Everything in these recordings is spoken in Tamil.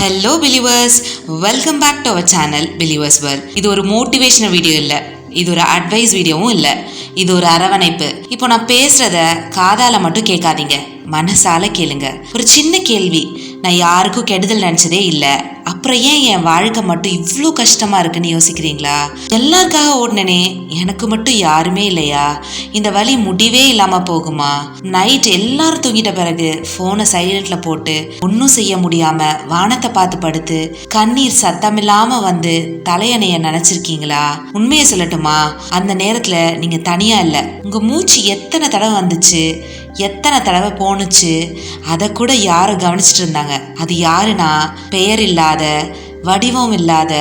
Hello believers welcome back to our channel believers world இது ஒரு மோட்டிவேஷனல் வீடியோ இல்லை. இது ஒரு அட்வைஸ் வீடியோவும் இல்லை. இது ஒரு அரவணைப்பு. இப்போ நான் பேசுறத காதால மட்டும் கேட்காதீங்க. மனசால கேளுங்க. ஒரு சின்ன கேள்வி. நான் யாருக்கும் கெடுதல் நினச்சதே இல்லை. அப்புறம் ஏன் என் வாழ்க்கை மட்டும் இவ்வளோ கஷ்டமா இருக்குன்னு யோசிக்கிறீங்களா? எல்லாருக்காக ஓடினனே எனக்கு மட்டும் யாருமே இல்லையா? இந்த வழி முடிவே இல்லாம போகுமா? நைட் எல்லாரும் தூங்கிட்ட பிறகு ஃபோனை சைலண்ட்ல போட்டு ஒன்றும் செய்ய முடியாம வானத்தை பார்த்து படுத்து கண்ணீர் சத்தமில்லாமல் வந்து தலையணைய நினைச்சிருக்கீங்களா? உண்மையை சொல்லட்டுமா? அந்த நேரத்துல நீங்க தனியா இல்லை. உங்க மூச்சு எத்தனை தடவை வந்துச்சு? எத்தனை தடவை போணுச்சு? அதை கூட யாரும் கவனிச்சிட்டு இருந்தாங்க அது யாருன்னா பெயர் இல்லாத வடிவம் இல்லாத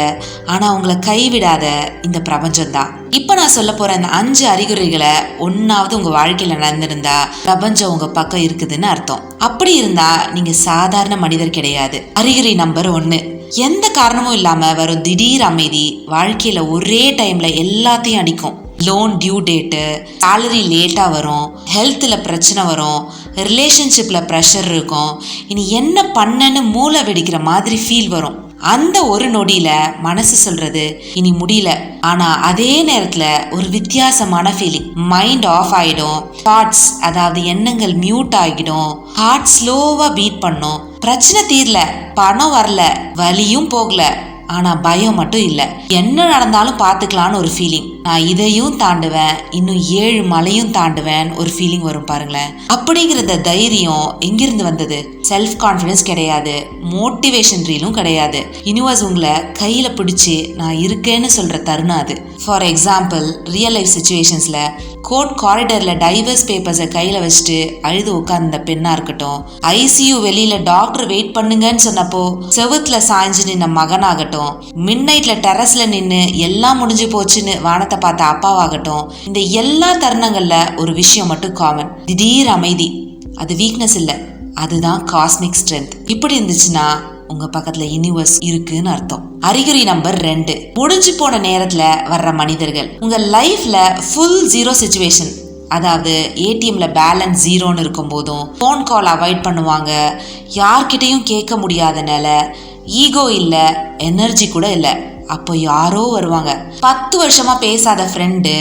ஆனால் உங்களை கைவிடாத இந்த பிரபஞ்சம்தான் இப்போ நான் சொல்ல போகிற அந்த அஞ்சு அறிகுறிகளை ஒன்றாவது உங்கள் வாழ்க்கையில் நடந்திருந்தா பிரபஞ்சம் உங்கள் பக்கம் இருக்குதுன்னு அர்த்தம். அப்படி இருந்தால் நீங்கள் சாதாரண மனிதர் கிடையாது. அறிகுறி நம்பர் ஒன்று எந்த காரணமும் இல்லாமல் வரும் திடீர் அமைதி வாழ்க்கையில் ஒரே டைமில் எல்லாத்தையும் அடிக்கும். லோன் டியூ டேட்டு சேலரி லேட்டாக வரும் ஹெல்த்தில் பிரச்சனை வரும் ரிலேஷன்ஷிப்பில் ப்ரெஷர் இருக்கும். இனி என்ன பண்ணன்னு மூளை வெடிக்கிற மாதிரி ஃபீல் வரும். அந்த ஒரு நொடியில மனசு சொல்றது இனி முடியல. ஆனா அதே நேரத்துல ஒரு வித்தியாசமான ஃபீலிங் மைண்ட் ஆஃப் ஆயிடும். தாட்ஸ் அதாவது எண்ணங்கள் மியூட் ஆகிடும். ஹார்ட் ஸ்லோவா பீட் பண்ணும். பிரச்சனை தீரல பணம் வரல வலியும் போகல. ஆனா பயம் மட்டும் இல்ல. என்ன நடந்தாலும் பார்த்துக்கலான்னு ஒரு ஃபீலிங் நான் இதையும் தாண்டுவேன் இன்னும் ஏழு மலையும் தாண்டுவேன் ஒரு ஃபீலிங் வரும் பாருங்களேன். அப்படிங்கிற தைரியம் எங்கிருந்து வந்தது? செல்ஃப் கான்ஃபிடன்ஸ் கிடையாது மோட்டிவேஷன் ரீலும் கிடையாது. யூனிவர்ஸ் உங்களை கையில் பிடிச்சி நான் இருக்கேன்னு சொல்கிற தருணம் அது. ஃபார் எக்ஸாம்பிள் ரியல் லைஃப் சுச்சுவேஷன்ஸில் கோர்ட் காரிடரில் டைவர்ஸ் பேப்பர்ஸை கையில் வச்சுட்டு அழுது உட்கார்ந்த பெண்ணாக இருக்கட்டும் ஐசியூ வெளியில் டாக்டர் வெயிட் பண்ணுங்கன்னு சொன்னப்போ செவத்தில் சாய்ஞ்சு நின்ன மகனாகட்டும் மின் நைட்டில் டெரஸில் நின்று எல்லாம் முடிஞ்சு போச்சுன்னு வானத்தை பார்த்த அப்பாவாகட்டும் இந்த எல்லா தருணங்கள்ல ஒரு விஷயம் மட்டும் காமன் திடீர் அமைதி. அது வீக்னஸ் இல்ல. அதுதான் காஸ்மிக் ஸ்ட்ரென்த் இப்படி இருந்துச்சுன்னா உங்க பக்கத்துல யூனிவர்ஸ் இருக்குன்னு அர்த்தம். அறிகுறி நம்பர் ரெண்டு. முடிஞ்சு போன நேரத்துல வர்ற மனிதர்கள். உங்க லைஃப்ல ஃபுல் ஜீரோ சுச்சுவேஷன் அதாவது ஏடிஎம்ல பேலன்ஸ் ஜீரோன்னு இருக்கும் போதும் ஃபோன் கால் அவாய்ட் பண்ணுவாங்க. யார்கிட்டையும் கேட்க முடியாத நிலை. ஈகோ இல்லை எனர்ஜி கூட இல்லை. அப்போ யாரோ வருவாங்க. பத்து வருஷமா பேசாத ஃப்ரெண்டு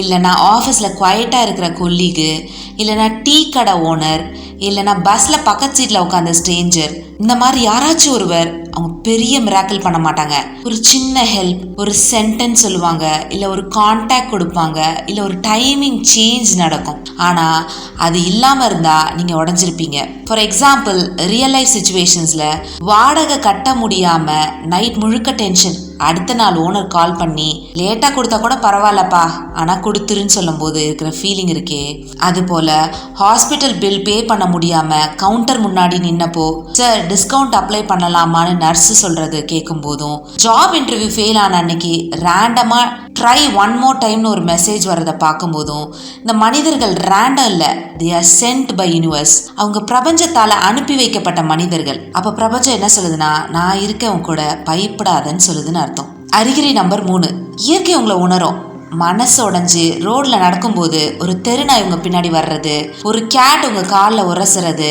இல்லைனா ஆஃபீஸில் குவைட்டாக இருக்கிற கொல்லீகு இல்லைனா டீ கடை ஓனர் இல்லைனா பஸ்ஸில் பக்கத்து சீட்டில் உட்காந்த ஸ்ட்ரேஞ்சர் இந்த மாதிரி யாராச்சும் ஒருவர் அவங்க பெரிய மிராக்கிள் பண்ண மாட்டாங்க. ஒரு சின்ன ஹெல்ப் ஒரு சென்டென்ஸ் சொல்லுவாங்க இல்லை ஒரு கான்டாக்ட் கொடுப்பாங்க இல்லை ஒரு டைமிங் சேஞ்ச் நடக்கும். ஆனால் அது இல்லாமல் இருந்தால் நீங்கள் உடஞ்சிருப்பீங்க. ஃபார் எக்ஸாம்பிள் ரியல் லைஃப் சுச்சுவேஷன்ஸில் வாடகை கட்ட முடியாமல் நைட் முழுக்க டென்ஷன் அடுத்த நாள் ஓனர் கால் பண்ணி லேட்டாக கொடுத்தா கூட பரவாயில்லப்பா. ஆனால் கொடுத்துருன்னு சொல்லும்போது இருக்கிற ஃபீலிங் இருக்கே. அது போல் ஹாஸ்பிட்டல் பில் பே பண்ண முடியாமல் கவுண்டர் முன்னாடி நின்னப்போ சார் டிஸ்கவுண்ட் அப்ளை பண்ணலாமான்னு நர்ஸ் சொல்றது கேட்கும் போதும் ஜாப் இன்டர்வியூ ஃபெயில் ஆன அன்னைக்கு ரேண்டமாக ட்ரை ஒன் மோர் டைம்னு ஒரு மெசேஜ் வரதை பார்க்கும்போதும் இந்த மனிதர்கள் ரேண்டம் இல்லை. They are sent by universe அவங்க பிரபஞ்சத்தால் அனுப்பி வைக்கப்பட்ட மனிதர்கள். அப்போ பிரபஞ்சம் என்ன சொல்லுதுன்னா நான் இருக்கவங்க கூட பயப்படாதன்னு சொல்லுதுன்னு அர்த்தம். அறிகுறி நம்பர் மூணு இயற்கை உங்களை உணரும். மனசு உடஞ்சி ரோட்ல நடக்கும்போது ஒரு தெருநாய் உங்க பின்னாடி வர்றது ஒரு கேட் உங்க காலில் உரசுறது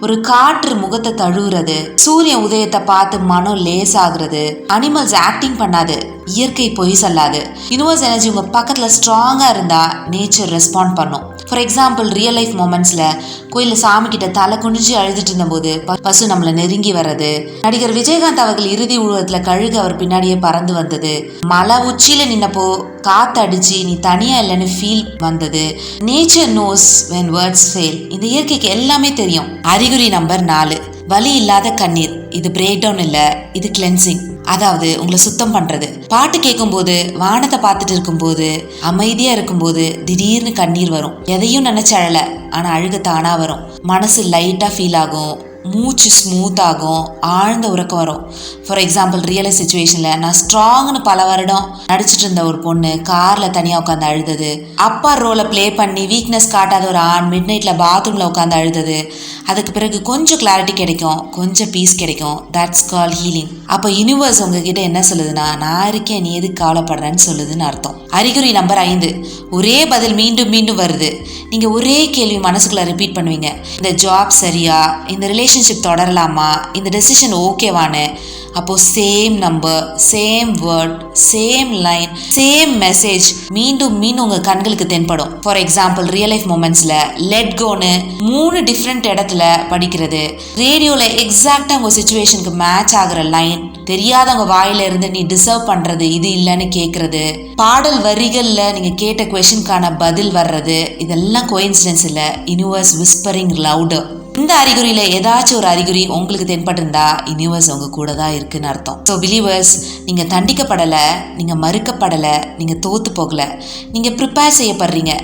ஒரு காற்று முகத்தை தழுவுறது சூரிய உதயத்தை பார்த்து மனம் லேசாகிறது அனிமல்ஸ் ஆக்டிங் பண்ணாது இயற்கை பொய் சொல்லாது. யூனிவர்ஸ் எனர்ஜி உங்க பக்கத்துல ஸ்ட்ராங்கா இருந்தா நேச்சர் ரெஸ்பாண்ட் பண்ணும். ஃபார் எக்ஸாம்பிள் ரியல் லைஃப் மூமெண்ட்ஸில் கோயிலில் சாமி கிட்ட தலை குனிஞ்சு அழுதுட்டு இருந்தபோது ப- பசு நம்மளை நெருங்கி வர்றது. நடிகர் விஜயகாந்த் அவர்கள் இறுதி உருவத்தில் கழுகு அவர் பின்னாடியே பறந்து வந்தது. மலை உச்சியில் நின்னப்போ காத்து அடிச்சு நீ தனியாக இல்லைன்னு ஃபீல் வந்தது. Nature knows when words fail இந்த இயற்கைக்கு எல்லாமே தெரியும். அறிகுறி நம்பர் நாலு. வலி இல்லாத கண்ணீர். இது பிரேக் டவுன் இல்ல இது கிளென்சிங் அதாவது உங்களை சுத்தம் பண்றது. பாட்டு கேட்கும்போது வானத்தை பார்த்துட்டு இருக்கும்போது அமைதியா இருக்கும்போது திடீர்னு கண்ணீர் வரும். எதையும் நினைச்சு அழல ஆனா அழுக தானா வரும். மனசு லைட்டா ஃபீல் ஆகும். மூச்சு ஸ்மூத் ஆகும் ஆழ்ந்த உறக்கம் வரும். ஃபார் எக்ஸாம்பிள் ரியல் சுச்சுவேஷனில் நான் ஸ்ட்ராங்னு பல வருடம் நடிச்சிட்டு இருந்த ஒரு பொண்ணு காரில் தனியாக உட்காந்து அழுதது. அப்பா ரோலை ப்ளே பண்ணி வீக்னஸ் காட்டாத ஒரு ஆண் மிட் நைட்டில் பாத்ரூமில் உட்காந்து அழுதது. அதுக்கு பிறகு கொஞ்சம் கிளாரிட்டி கிடைக்கும் கொஞ்சம் பீஸ் கிடைக்கும். தட்ஸ் கால் ஹீலிங் அப்போ யூனிவர்ஸ் உங்ககிட்ட என்ன சொல்லுதுன்னா நான் இருக்கேன் நீ எதுக்கு கவலைப்படுறேன்னு சொல்லுதுன்னு அர்த்தம். அறிகுறி நம்பர் ஐந்து. ஒரே பதில் மீண்டும் மீண்டும் வருது. நீங்க ஒரே கேள்வி மனசுக்குள்ள ரிப்பீட் பண்ணுவீங்க. இந்த ஜாப் சரியா? இந்த ரிலேஷன்ஷிப் தொடரலாமா? இந்த டெசிஷன் ஓகேவானு அப்போ same number same word same line same message மீண்டும் மீண்டும் உங்க கண்களுக்கு தென்படும். ஃபார் எக்ஸாம்பிள் ரியல் லைஃப் மூமெண்ட்ஸ்ல லெட் கோன்னு மூணு டிஃப்ரெண்ட் இடத்துல படிக்கிறது. ரேடியோல எக்ஸாக்டா உங்க சுச்சுவேஷனுக்கு மேட்ச் ஆகிற லைன் தெரியாதவங்க வாயில இருந்து நீ டிசர்வ் பண்றது இது இல்லைன்னு கேக்குறது. பாடல் வரிகள்ல நீங்க கேட்ட கொஷனுக்கான பதில் வர்றது இதெல்லாம் கோயின்சிடன்ஸ் இல்ல. யூனிவர்ஸ் விஸ்பரிங் லவுடு இந்த அறிகுறியில ஏதாச்சும் ஒரு அறிகுறி உங்களுக்கு தென்பட்டிருந்தா யூனிவர்ஸ் உங்க கூட தான் இருக்குன்னு அர்த்தம். ஸோ பிலீவர்ஸ் நீங்க தண்டிக்கப்படல நீங்க மறுக்கப்படல நீங்க தோத்து போகல. நீங்க ப்ரிப்பேர் செய்யப்படுறீங்க.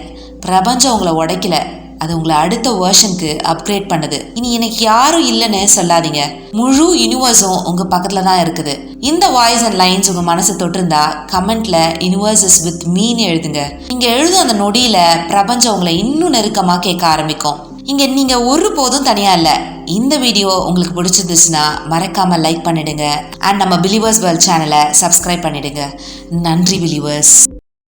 பிரபஞ்சம் உங்களை உடைக்கல. அது உங்களை அடுத்த வேர்ஷனுக்கு அப்கிரேட் பண்ணுது. இனி எனக்கு யாரும் இல்லைன்னு சொல்லாதீங்க. முழு யூனிவர்ஸும் உங்க பக்கத்துல தான் இருக்குது. இந்த வாய்ஸ் அண்ட் லைன்ஸ் உங்க மனசு தொட்டிருந்தா கமெண்ட்ல யூனிவர்ஸ் இஸ் வித் மீன் எழுதுங்க. நீங்க எழுதும் அந்த நொடியில பிரபஞ்சம் உங்களை இன்னும் நெருக்கமா கேட்க ஆரம்பிக்கும். இங்க நீங்க ஒருபோதும் தனியா இல்ல. இந்த வீடியோ உங்களுக்கு பிடிச்சிருந்துச்சுன்னா மறக்காம லைக் பண்ணிடுங்க. அண்ட் நம்ம பிலிவர்ஸ் வேர்ல்ட் சேனலை சப்ஸ்கிரைப் பண்ணிடுங்க. நன்றி பிலிவர்ஸ்